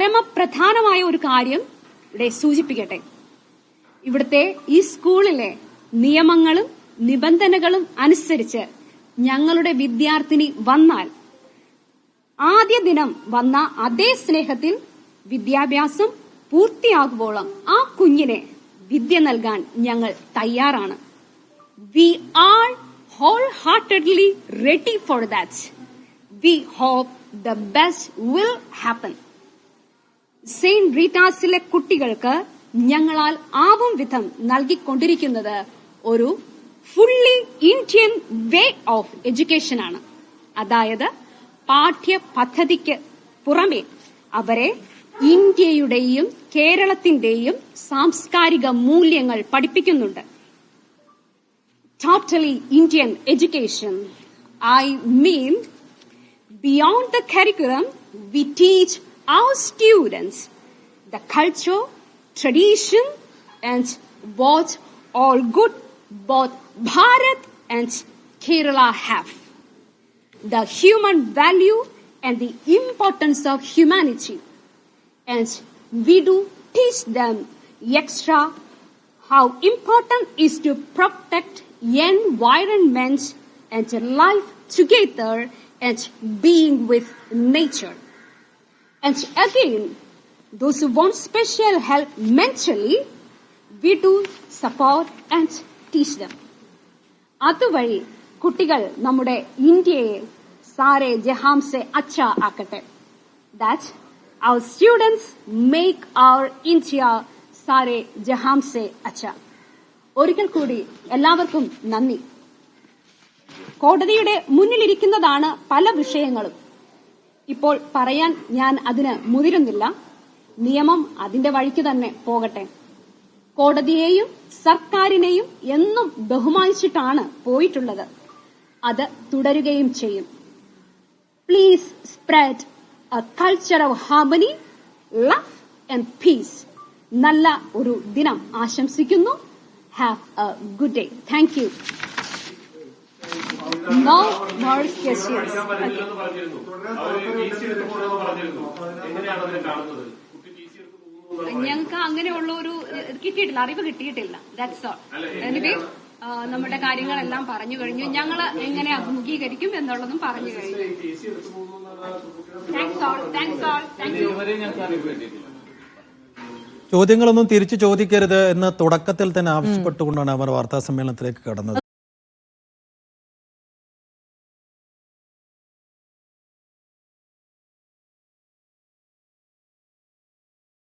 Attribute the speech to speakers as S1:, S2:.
S1: പരമപ്രധാനമായ ഒരു കാര്യം ഇവിടെ സൂചിപ്പിക്കട്ടെ. ഇവിടുത്തെ ഈ സ്കൂളിലെ നിയമങ്ങളും നിബന്ധനകളും അനുസരിച്ച് ഞങ്ങളുടെ വിദ്യാർത്ഥിനി വന്നാൽ ആദ്യ ദിനം വന്ന അതേ സ്നേഹത്തിൽ വിദ്യാഭ്യാസം പൂർത്തിയാകുവോളം ആ കുഞ്ഞിനെ വിദ്യ നൽകാൻ ഞങ്ങൾ തയ്യാറാണ്. We are wholeheartedly ready for that we hope the best will happen saint റീറ്റാസിലെ കുട്ടികൾക്ക് ഞങ്ങളാൽ ആവും വിധം നൽകിക്കൊണ്ടിരിക്കുന്നത് ഒരു fully Indian way of education ആണ്. അതായത് പാഠ്യ പദ്ധതിക്ക് പുറമെ അവരെ ഇന്ത്യയുടെയും കേരളത്തിന്റെയും സാംസ്കാരിക മൂല്യങ്ങൾ പഠിപ്പിക്കുന്നുണ്ട്. Totally Indian education I mean beyond the curriculum we teach our students the culture, tradition, and what all good both Bharat and Kerala have. The human value and the importance of humanity. And we do teach them extra how important is to protect environment and life together and being with nature. And again, those who want special help mentally, we do support and teach them. അതുവഴി കുട്ടികൾ നമ്മുടെ ഇന്ത്യയെ സാരെ ജഹാംസെ അച്ഛ ആക്കട്ടെ. That our students make our India Saare ജഹാംസെ അച്ഛ. ഒരിക്കൽ കൂടി എല്ലാവർക്കും നന്ദി. കോടതിയുടെ മുന്നിലിരിക്കുന്നതാണ് പല വിഷയങ്ങളും. ഇപ്പോൾ പറയാൻ ഞാൻ അതിന് മുതിരുന്നില്ല. നിയമം അതിന്റെ വഴിക്ക് തന്നെ പോകട്ടെ. കോടതിയെയും സർക്കാരിനെയും എന്നും ബഹുമാനിച്ചിട്ടാണ് പോയിട്ടുള്ളത്. അത് തുടരുകയും ചെയ്യും. Please spread a culture of harmony love and peace നല്ല ഒരു ദിനം ആശംസിക്കുന്നു. Have a good day thank you
S2: എടുത്ത് പോകുന്നു എന്നാണ്
S1: ഞങ്ങൾക്ക് അങ്ങനെയുള്ള ഒരു കിട്ടിയിട്ടില്ല അറിവ് കിട്ടിയിട്ടില്ല. ദാറ്റ്സ് ഓൾ എനിവേ നമ്മുടെ കാര്യങ്ങളെല്ലാം പറഞ്ഞു കഴിഞ്ഞു. ഞങ്ങൾ എങ്ങനെ അഭിമുഖീകരിക്കും എന്നുള്ളതും പറഞ്ഞു കഴിഞ്ഞു. താങ്ക്സ് ഓൾ താങ്ക്സ് ഓൾ
S3: ചോദ്യങ്ങളൊന്നും തിരിച്ചു ചോദിക്കരുത് എന്ന് തുടക്കത്തിൽ തന്നെ ആവശ്യപ്പെട്ടുകൊണ്ടാണ് അവർ വാർത്താ സമ്മേളനത്തിലേക്ക് കടന്നത്.